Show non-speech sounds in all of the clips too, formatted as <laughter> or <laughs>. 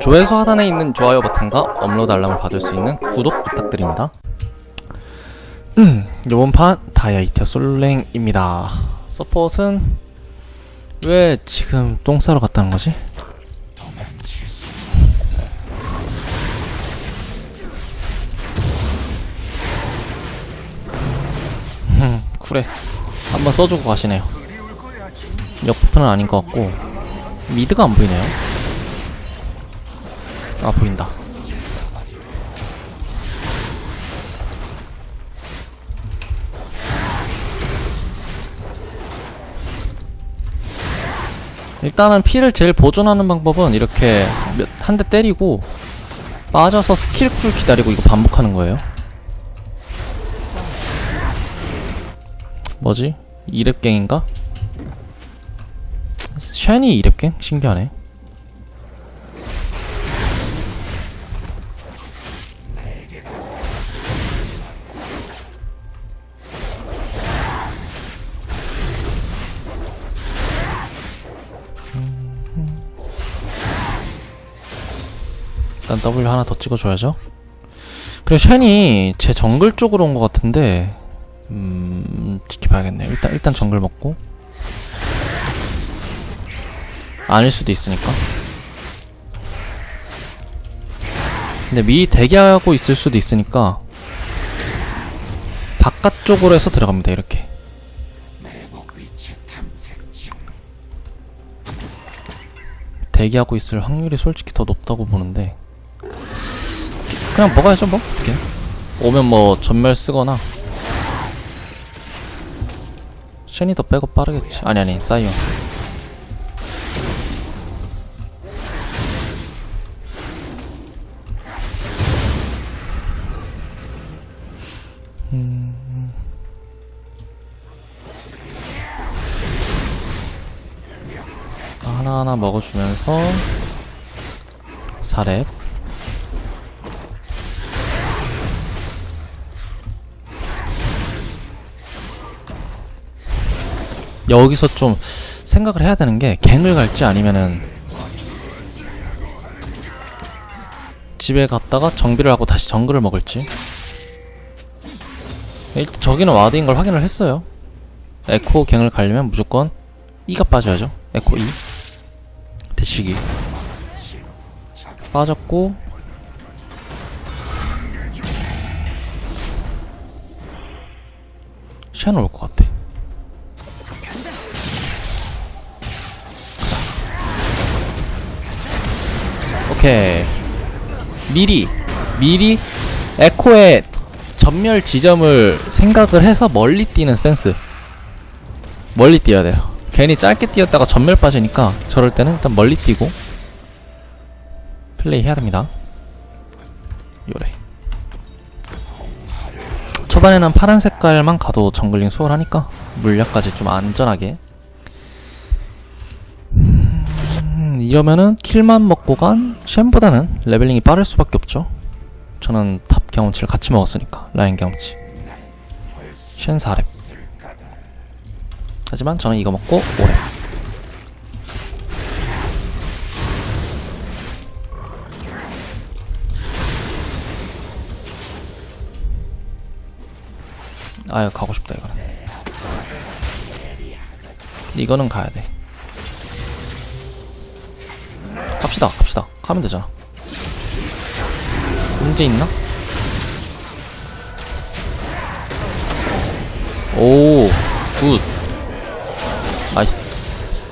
조회수 하단에 있는 좋아요 버튼과 업로드 알람을 받을 수 있는 구독 부탁드립니다. 음, 요번 판 다이아이티어 솔랭입니다. 서폿은 왜 지금 똥 싸러 갔다는 거지? 음, 쿨해. 한번 써주고 가시네요. 역부터는 아닌 것 같고 미드가 안 보이네요. 아 보인다. 일단은 피를 제일 보존하는 방법은 이렇게 한 대 때리고 빠져서 스킬 쿨 기다리고 이거 반복하는 거예요. 뭐지? 2렙갱인가? 샤니 2렙갱? 신기하네. 일단 W 하나 더 찍어줘야죠. 그리고 쉔이 제 정글 쪽으로 온 것 같은데, 음, 지켜봐야겠네요. 일단, 일단 정글 먹고. 아닐 수도 있으니까. 근데 미 대기하고 있을 수도 있으니까, 바깥쪽으로 해서 들어갑니다, 이렇게. 대기하고 있을 확률이 솔직히 더 높다고 보는데, 그냥 먹어야죠 뭐. 어떻게. 오면 뭐 전멸 쓰거나. 쉔이 더 백업 빠르겠지. 아니 아니 사이언 음. 하나하나 먹어주면서. 4렙 여기서 좀 생각을 해야 되는 게 갱을 갈지 아니면은 집에 갔다가 정비를 하고 다시 정글을 먹을지. 일단 저기는 와드인 걸 확인을 했어요. 에코 갱을 가려면 무조건 E가 빠져야죠. 에코 E. 대치기. 빠졌고. 샤는 올 것 같아 오케이. 미리 미리 에코의 전멸 지점을 생각을 해서 멀리 뛰는 센스. 멀리 뛰어야 돼요. 괜히 짧게 뛰었다가 전멸 빠지니까 저럴 때는 일단 멀리 뛰고 플레이 해야 됩니다. 요래. 초반에는 파란 색깔만 가도 정글링 수월하니까 물약까지 좀 안전하게 음, 이러면은 킬만 먹고 간 쉔보다는 레벨링이 빠를 수밖에 없죠. 저는 탑 경험치를 같이 먹었으니까 라인 경험치. 쉔 4렙. 하지만 저는 이거 먹고 5렙. 아유 가고 싶다 이거는. 이거는 가야 돼. 갑시다 갑시다. 가면 되잖아. 문제 있나? 오굿. 나이스.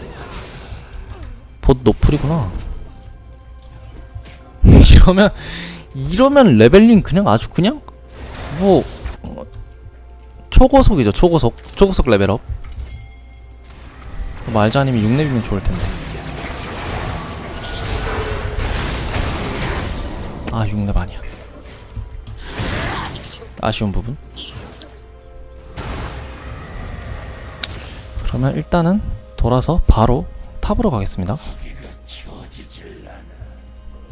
봇 노플이구나. <laughs> 이러면 이러면 레벨링 그냥 아주 그냥 뭐 어, 초고속이죠 초고속. 초고속 레벨업. 말자 아니면 6렙이면 좋을 텐데 아 6렙 아니야. 아쉬운 부분. 그러면 일단은 돌아서 바로 탑으로 가겠습니다.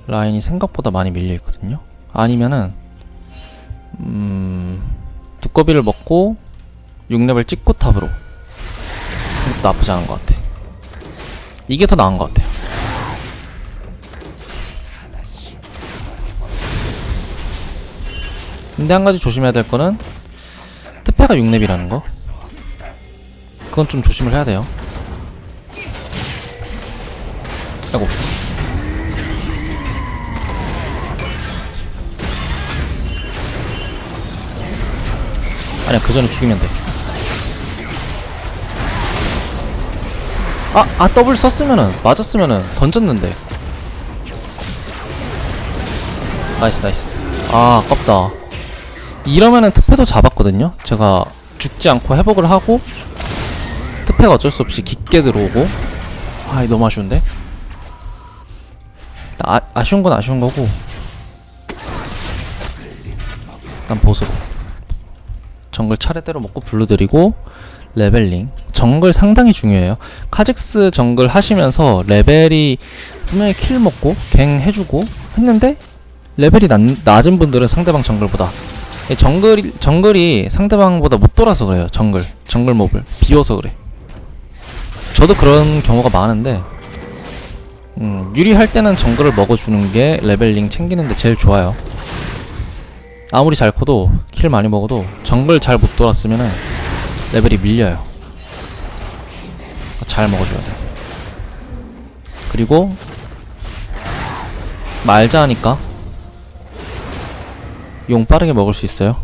라인이 생각보다 많이 밀려있거든요. 아니면은 음 두꺼비를 먹고 6렙을 찍고 탑으로. 이것도 나쁘지 않은 것 같아. 이게 더 나은 것 같아 근데 한 가지 조심해야 될 거는 특패가 6렙이라는 거. 그건 좀 조심을 해야 돼요. 아이고. 아니야, 그 전에 죽이면 돼. 아, 아, 더블 썼으면은, 맞았으면은, 던졌는데. 나이스, 나이스. 아, 아깝다. 이러면은 특패도 잡았거든요? 제가 죽지 않고 회복을 하고, 특패가 어쩔 수 없이 깊게 들어오고, 아, 이거 너무 아쉬운데? 아, 아쉬운 건 아쉬운 거고, 일단 보스로. 정글 차례대로 먹고 블루드리고, 레벨링. 정글 상당히 중요해요. 카직스 정글 하시면서 레벨이 분명히 킬 먹고 갱 해주고 했는데 레벨이 낮, 낮은 분들은 상대방 정글보다 이 정글이 정글이 상대방보다 못 돌아서 그래요. 정글 정글 몹을 비워서 그래. 저도 그런 경우가 많은데 음, 유리할 때는 정글을 먹어주는 게 레벨링 챙기는데 제일 좋아요. 아무리 잘 커도 킬 많이 먹어도 정글 잘 못 돌았으면은 레벨이 밀려요. 잘 먹어줘야 돼. 그리고 말자 하니까 용 빠르게 먹을 수 있어요.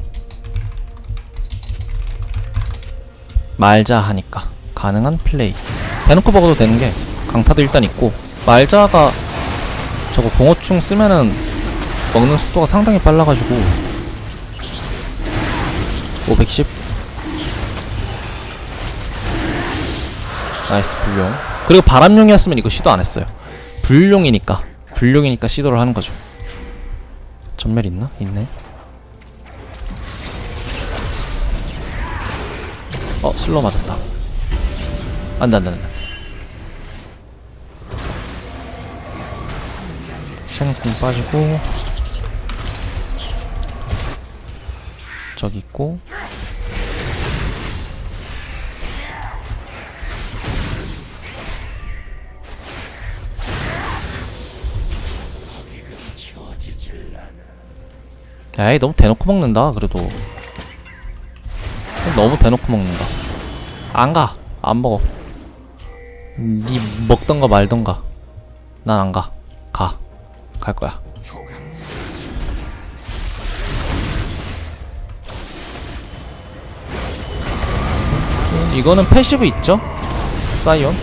말자 하니까. 가능한 플레이. 대놓고 먹어도 되는 게 강타도 일단 있고 말자가 저거 공어충 쓰면은 먹는 속도가 상당히 빨라가지고. 510 나이스 불용 그리고 바람용이었으면 이거 시도 안 했어요. 불용이니까. 불용이니까 시도를 하는 거죠. 전멸 있나? 있네 어 슬로우 맞았다. 안돼 안돼 안돼. 생궁 빠지고 저기 있고 에이 너무 대놓고 먹는다 그래도 너무 대놓고 먹는다. 안가. 안 먹어. 니 먹던가 말던가. 난 안가. 가. 갈 거야. 이거는 패시브 있죠? 사이온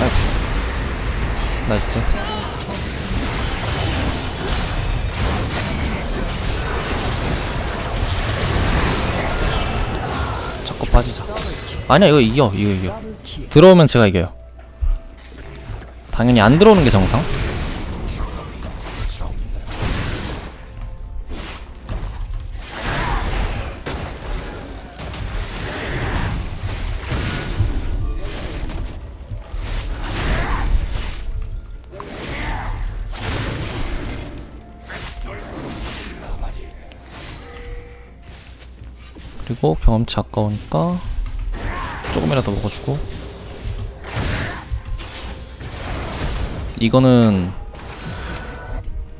아이고. 나이스 빠지자. 아니야 이거 이겨 이거 이겨. 들어오면 제가 이겨요. 당연히 안 들어오는 게 정상 그리고 경험치 아까우니까 조금이라도 먹어주고. 이거는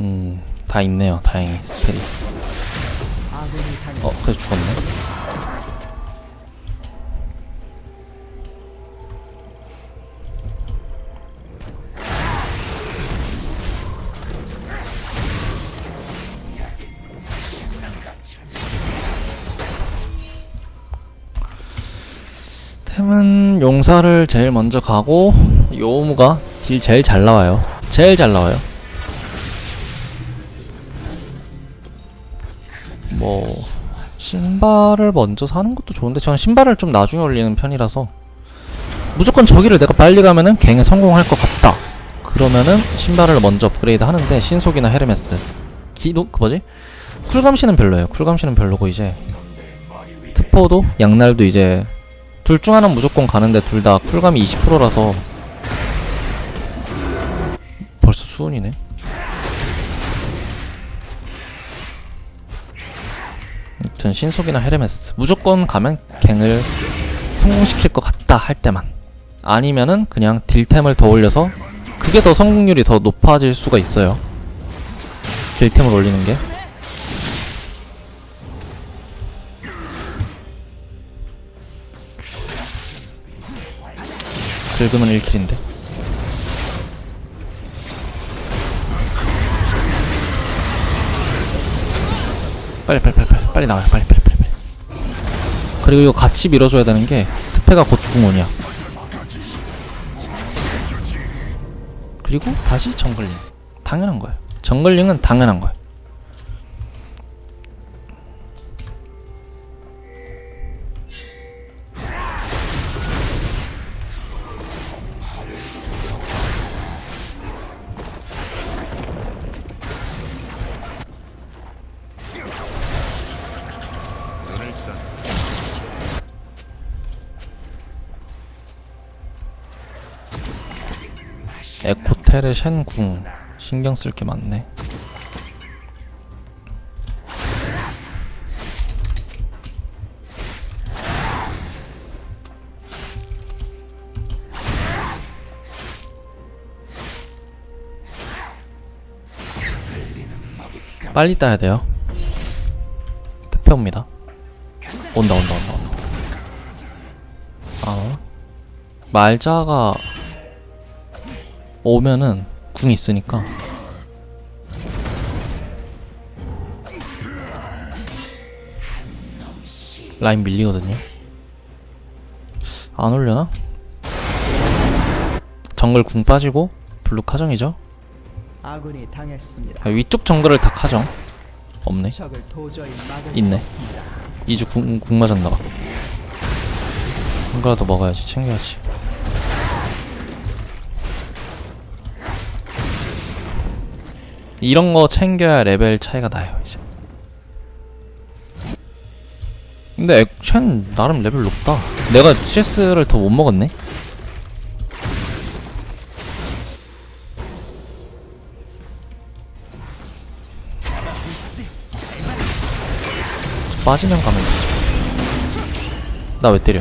음 다 있네요. 다행히 스펠이. 어 그래서 죽었네 용사를 제일 먼저 가고 요무가 딜 제일 잘 나와요. 제일 잘 나와요. 뭐 신발을 먼저 사는 것도 좋은데 저는 신발을 좀 나중에 올리는 편이라서 무조건 저기를 내가 빨리 가면은 갱에 성공할 것 같다. 그러면은 신발을 먼저 업그레이드 하는데 신속이나 헤르메스 기도 그 뭐지? 쿨감시는 별로예요. 쿨감시는 별로고 이제 특포도 양날도 이제 둘 중 하나는 무조건 가는데 둘 다 쿨감이 20%라서 벌써 수은이네. 아무튼 신속이나 헤르메스 무조건 가면 갱을 성공시킬 것 같다 할 때만 아니면은 그냥 딜템을 더 올려서 그게 더 성공률이 더 높아질 수가 있어요. 딜템을 올리는 게 긁으면 1킬인데? 빨리 빨리 빨리 빨리 빨리 나와요. 빨리 빨리 빨리 빨리. 그리고 이거 같이 밀어줘야 되는 게 특패가 곧 궁원이야. 그리고 다시 정글링. 당연한 거예요. 정글링은 당연한 거예요 에코텔의 쉔궁 신경 쓸 게 많네. 빨리 따야 돼요. 특패 옵니다. 온다 온다 온다 온다. 아 말자가 오면은 궁 있으니까 라인 밀리거든요 안 올려나? 정글 궁 빠지고 블루 카정이죠 아군이 당했습니다. 아, 위쪽 정글을 다 카정 없네 적을 도저히 막을 있네. 수 없습니다. 이주 궁, 궁 맞았나봐 한 거라도 먹어야지 챙겨야지 이런 거 챙겨야 레벨 차이가 나요 이제. 근데 액션 나름 레벨 높다. 내가 CS를 더 못 먹었네. 빠지면 가면 되지. 나 왜 때려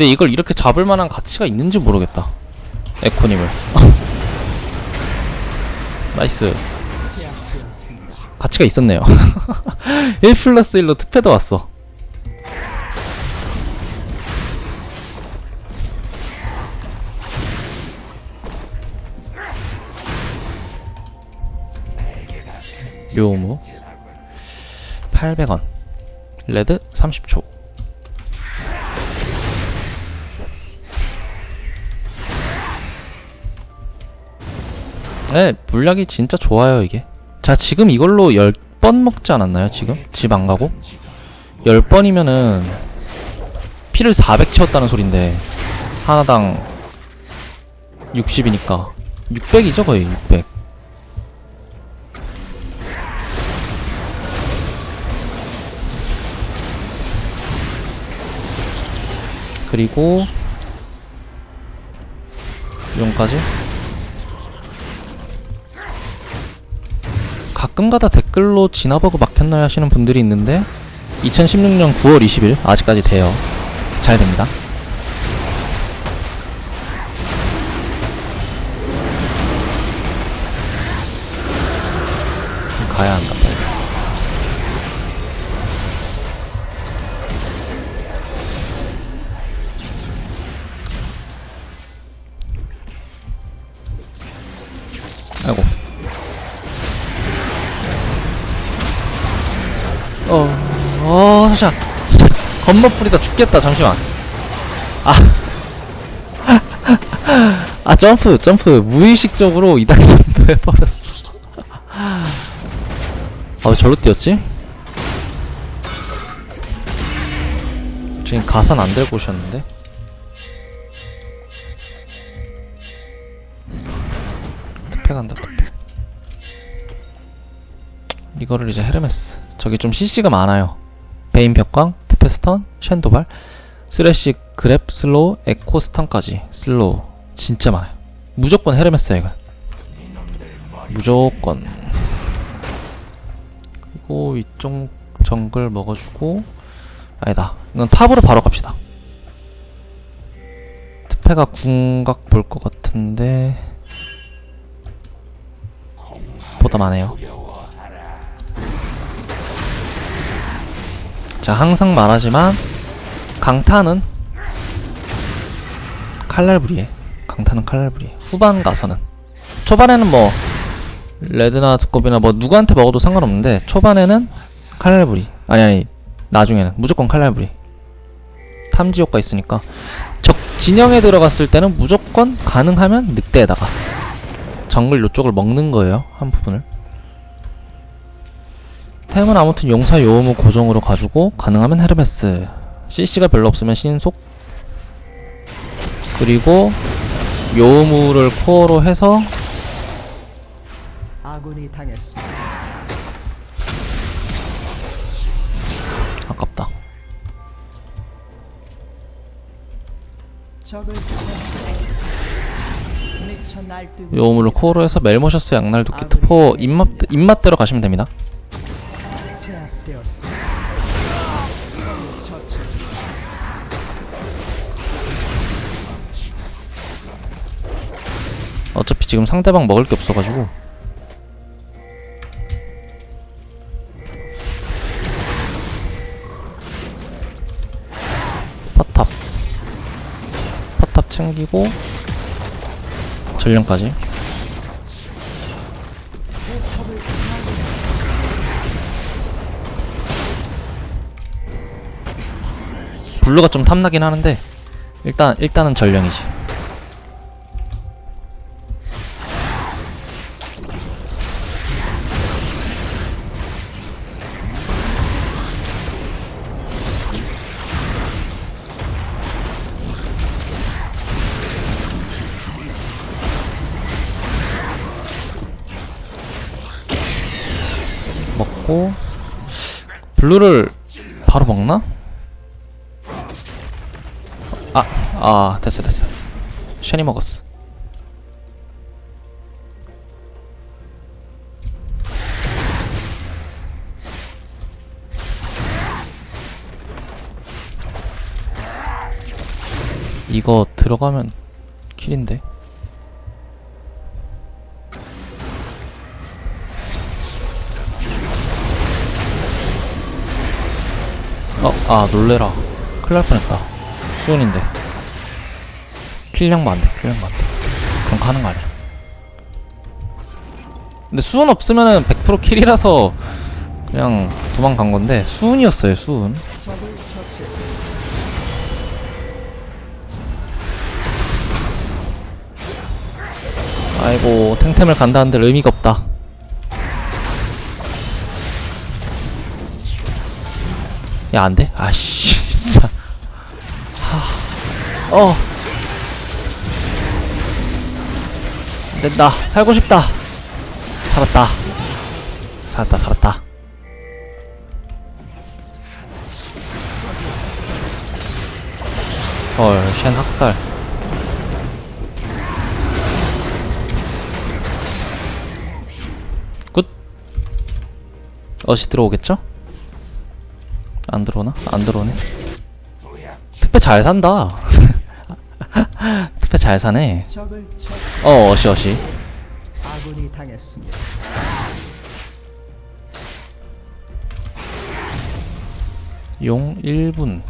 근데 이걸 이렇게 잡을 만한 가치가 있는지 모르겠다. 에코님을. <laughs> 나이스. 가치가 있었네요. <laughs> 1 플러스 1로 특패도 왔어. 묘무 800원. 레드 30초 네 물약이 진짜 좋아요 이게 자 지금 이걸로 10번 먹지 않았나요 지금? 집 안 가고? 10번이면은 피를 400 채웠다는 소린데 하나당 60이니까 600이죠 거의 600 그리고 용까지 가끔가다 댓글로 진화버그 막혔나요 하시는 분들이 있는데 2016년 9월 20일 아직까지 돼요. 잘 됩니다. 가야 한다 겁먹 뿌리다 죽겠다, 잠시만. 아. <laughs> 아, 점프, 점프. 무의식적으로 2단 점프 해버렸어. 아, 왜 저로 뛰었지? 지금 가산 안 들고 오셨는데? 특패 간다, 특패. 이거를 이제 헤르메스. 저기 좀 CC가 많아요. 베인 벽광, 테 페스턴, 쉔도발, 쓰레쉬, 그랩, 슬로우, 에코 스턴까지. 슬로우. 진짜 많아요. 무조건 헤르메스야, 이건. 무조건. 그리고 이쪽 정글 먹어주고 아니다 이건 탑으로 바로 갑시다 특패가 궁각 볼 것 같은데 보다 많아요 자 항상 말하지만 강타는 칼날부리에 강타는 칼날부리에. 후반 가서는. 초반에는 뭐 레드나 두꺼비나 뭐 누구한테 먹어도 상관없는데 초반에는 칼날부리. 아니 아니 나중에는. 무조건 칼날부리. 탐지 효과 있으니까. 적 진영에 들어갔을 때는 무조건 가능하면 늑대에다가. 정글 요쪽을 먹는 거예요 한 부분을 템은 아무튼 용사 요무 고정으로 가지고 가능하면 헤르메스. CC가 별로 없으면 신속. 그리고 요무를 코어로 해서. 아깝다. 요무를 코어로 해서 멜모셔스 양날도끼 트포 입맛, 입맛대로 가시면 됩니다 처치했습니다. 어차피 지금 상대방 먹을 게 없어가지고. 파탑. 파탑 챙기고 전령까지 블루가 좀 탐나긴 하는데 일단 일단은 전령이지 먹고 블루를 바로 먹나? 아, 아 됐어 됐어. 됐어 쉐니 먹었어. 이거 들어가면 킬인데? 어, 아 놀래라. 큰일 날 뻔했다. 수은인데 킬량만 안돼 킬량만 안 돼. 그럼 가는 거 아니야. 근데 수은 없으면은 100% 킬이라서 그냥 도망간 건데 수은이었어요 수은. 아이고 탱템을 간다 한들 의미가 없다. 야 안 돼? 아씨 <laughs> 진짜. 하... 어 된다. 살고 싶다. 살았다. 살았다 살았다. 헐쉔 학살. 굿. 어시 들어오겠죠? 안 들어오나? 안 들어오네. 특배 잘 산다. <laughs> 특배 잘 사네. 적을 처치. 어 어시 어시 아군이 당했습니다. 용 1분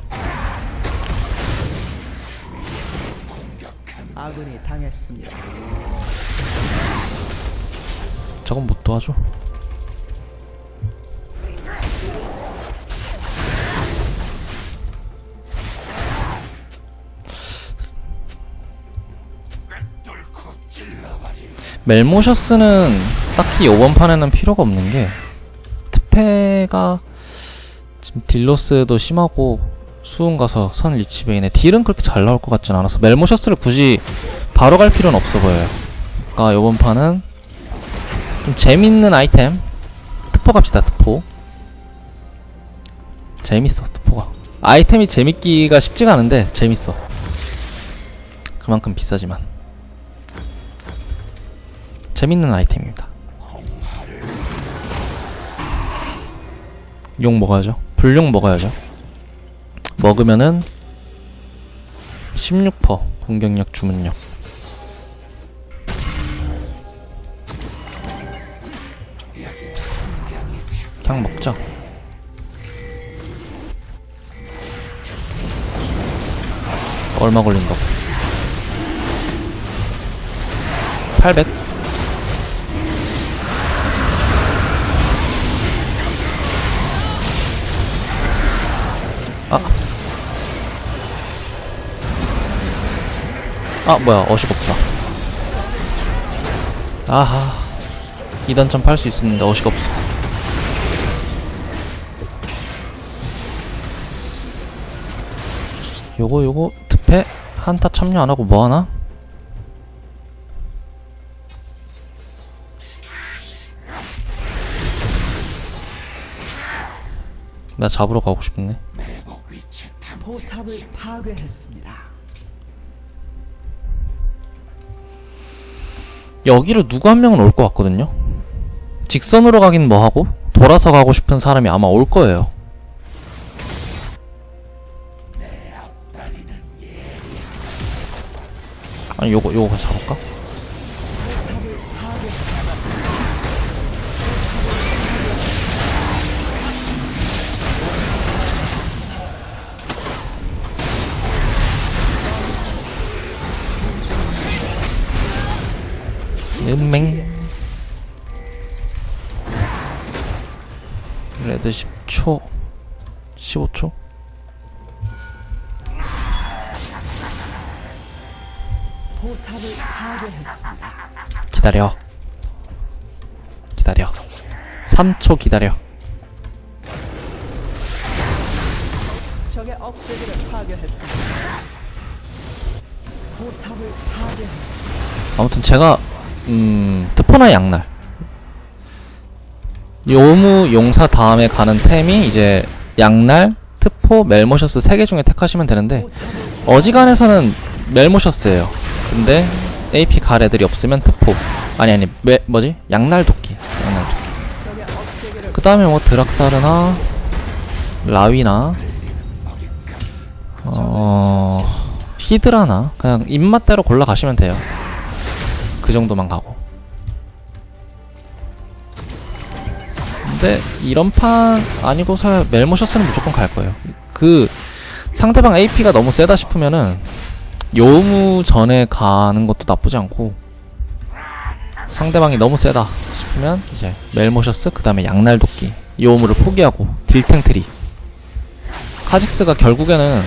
아군이 당했습니다. 저건 못 도와줘 멜모셔스는 딱히 이번 판에는 필요가 없는 게 특패가 지금 딜로스도 심하고 수은 가서 선 리치베인에 딜은 그렇게 잘 나올 것 같진 않아서 멜모셔스를 굳이 바로 갈 필요는 없어 보여요. 그러니까 이번 판은 좀 재밌는 아이템. 특포 갑시다 특포. 재밌어 특포가. 아이템이 재밌기가 쉽지가 않은데 재밌어. 그만큼 비싸지만 재밌는 아이템입니다 용 먹어야죠. 불용 먹어야죠. 먹으면은 16% 공격력 주문력. 그냥 먹자. 얼마 걸린다고? 800? 아 뭐야. 어시가 없다. 아하. 2단점 팔 수 있었는데 어시가 없어. 요거 요거 득패? 한타 참여 안하고 뭐하나? 나 잡으러 가고 싶네. 포탑을 파괴했습니다. 여기로 누구 한 명은 올 것 같거든요. 직선으로 가긴 뭐하고 돌아서 가고 싶은 사람이 아마 올 거예요. 아니 요거 요거 잡을까? 은맹. 레드 10초 15초? 포탑을 파괴했습니다. 기다려. 기다려. 3초 기다려. 적의 억제기를 파괴했습니다. 아무튼 제가 음. 트포나 양날. 요무 용사 다음에 가는 템이 이제 양날 트포 멜모셔스 3개 중에 택하시면 되는데 어지간해서는 멜모셔스예요. 근데 AP 갈 애들이 없으면 트포. 아니 아니 메, 뭐지? 양날 도끼. 양날 도끼. 그 다음에 뭐 드락사르나? 라위나? 어 히드라나? 그냥 입맛대로 골라 가시면 돼요. 그 정도만 가고. 근데 이런 판 아니고서 멜모셔스는 무조건 갈 거예요. 그 상대방 AP가 너무 세다 싶으면은 요무 전에 가는 것도 나쁘지 않고 상대방이 너무 세다 싶으면 이제 멜모셔스 그 다음에 양날도끼 요무를 포기하고 딜탱트리 카직스가 결국에는